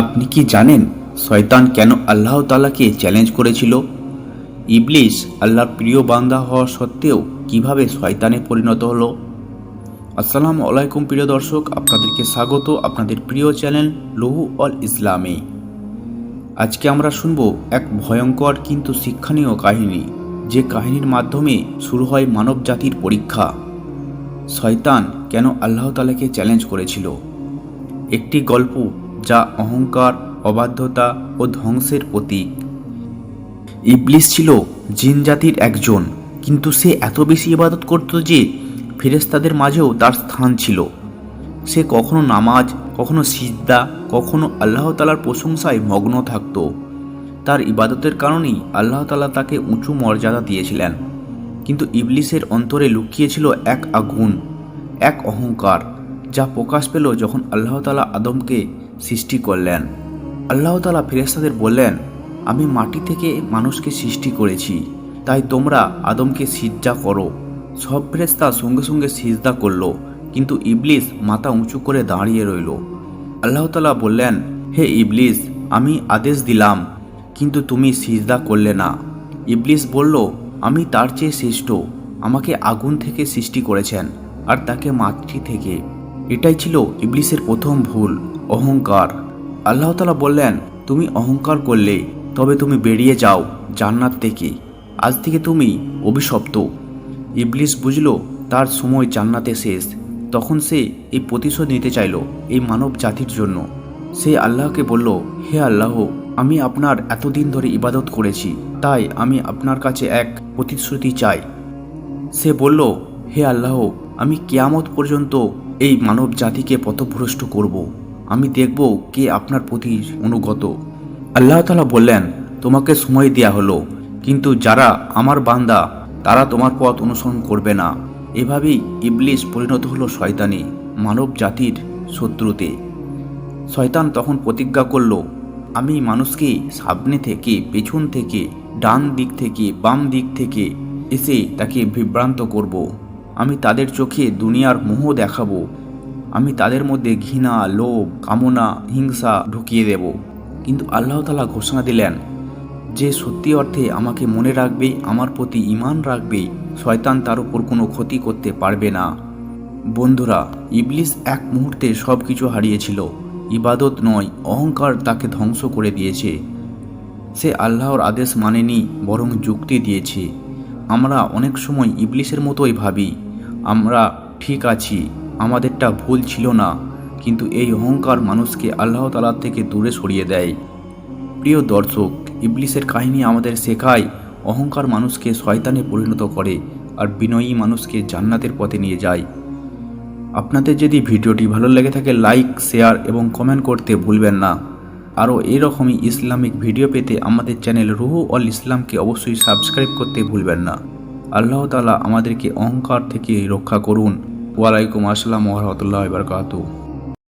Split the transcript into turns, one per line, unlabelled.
আপনি কি জানেন শয়তান কেন আল্লাহ তালাকে চ্যালেঞ্জ করেছিল? ইবলিস আল্লাহর প্রিয় বান্দা হওয়া সত্ত্বেও কীভাবে শয়তানে পরিণত হলো? আসসালামু আলাইকুম প্রিয় দর্শক, আপনাদেরকে স্বাগত আপনাদের প্রিয় চ্যানেল লহু অল ইসলামে। আজকে আমরা শুনব এক ভয়ঙ্কর কিন্তু শিক্ষণীয় কাহিনী, যে কাহিনীর মাধ্যমে শুরু হয় মানব জাতির পরীক্ষা। শয়তান কেন আল্লাহ তালাকে চ্যালেঞ্জ করেছিল? একটি গল্প যা অহংকার, অবাধ্যতা ও ধ্বংসের প্রতীক। ইবলিস ছিল জিন জাতির একজন, কিন্তু সে এত বেশি ইবাদত করত যে ফেরেস্তাদের মাঝেও তার স্থান ছিল। সে কখনো নামাজ, কখনো সিজদা, কখনো আল্লাহ তালার প্রশংসায় মগ্ন থাকত। তার ইবাদতের কারণেই আল্লাহ তালা তাকে উঁচু মর্যাদা দিয়েছিলেন। কিন্তু ইবলিসের অন্তরে লুকিয়েছিল এক আগুন, এক অহংকার, যা প্রকাশ পেল যখন আল্লাহ তালা আদমকে সৃষ্টি করলেন। আল্লাহ তালা ফেরেস্তাদের বললেন, আমি মাটি থেকে মানুষকে সৃষ্টি করেছি। তাই তোমরা আদমকে সিজ্জা করো। সব ফেরেস্তা সঙ্গে সঙ্গে সিজদা করল, কিন্তু ইবলিস মাথা উঁচু করে দাঁড়িয়ে রইল। আল্লাহ তালা বললেন, হে ইবলিস, আমি আদেশ দিলাম, কিন্তু তুমি সিজদা করলে না। ইবলিস বলল, আমি তার চেয়ে শ্রেষ্ঠ। আমাকে আগুন থেকে সৃষ্টি করেছেন, আর তাকে মাতৃ থেকে এটাই ছিল ইবলিসের প্রথম ভুল, অহংকার। আল্লাহ তালা বললেন, তুমি অহংকার করলে, তবে তুমি বেরিয়ে যাও জান্নাত থেকে। আজ থেকে তুমি অভিশপ্ত। ইবলিস বুঝল, তার সময় জান্নাতে শেষ। তখন সে এই প্রতিশোধ নিতে চাইল এই মানব জাতির জন্য। সে আল্লাহকে বলল, হে আল্লাহ, আমি আপনার এতদিন ধরে ইবাদত করেছি, তাই আমি আপনার কাছে এক প্রতিশ্রুতি চাই। সে বলল, হে আল্লাহ, আমি কেয়ামত পর্যন্ত এই মানব জাতিকে পথভ্রষ্ট করব। আমি দেখব কে আপনার প্রতি অনুগত। আল্লাহ তালা বললেন, তোমাকে সময় দেয়া হলো, কিন্তু যারা আমার বান্দা, তারা তোমার পথ অনুসরণ করবে না। এভাবেই ইবলিস পরিণত হলো শয়তানি, মানব জাতির শত্রুতে। শয়তান তখন প্রতিজ্ঞা করল, আমি মানুষকে সামনে থেকে, পেছন থেকে, ডান দিক থেকে, বাম দিক থেকে এসে তাকে বিভ্রান্ত করব। আমি তাদের চোখে দুনিয়ার মোহ দেখাবো। আমি তাদের মধ্যে ঘৃণা, লোভ, কামনা, হিংসা ঢুকিয়ে দেব। কিন্তু আল্লাহ তালা ঘোষণা দিলেন, যে সত্যি অর্থে আমাকে মনে রাখবে আমার প্রতি ইমান রাখবে শয়তান তার উপর কোনো ক্ষতি করতে পারবে না। বন্ধুরা, ইবলিস এক মুহূর্তে সব কিছু হারিয়েছিল। ইবাদত নয়, অহংকার তাকে ধ্বংস করে দিয়েছে। সে আল্লাহর আদেশ মানেনি, বরং যুক্তি দিয়েছে। আমরা অনেক সময় ইবলিসের মতোই ভাবি। আমরা ঠিক আছি, আমাদেরটা ভুল ছিল না, কিন্তু এই অহংকার মানুষকে আল্লাহ তালা থেকে দূরে সরিয়ে দেয়। প্রিয় দর্শক, ইবলিসের কাহিনী আমাদের শেখায়, অহংকার মানুষকে শয়তানে পরিণত করে আর বিনয়ী মানুষকে জান্নাতের পথে নিয়ে যায়। আপনাদের যদি ভিডিওটি ভালো লেগে থাকে, লাইক, শেয়ার এবং কমেন্ট করতে ভুলবেন না। আরও এরকমই ইসলামিক ভিডিও পেতে আমাদের চ্যানেল রুহু অল ইসলামকে অবশ্যই সাবস্ক্রাইব করতে ভুলবেন না। আল্লাহ তালা আমাদেরকে অহংকার থেকে রক্ষা করুন। ওয়ালাইকুম আসসালাম ওরহমতুল্লাহ বারকাতু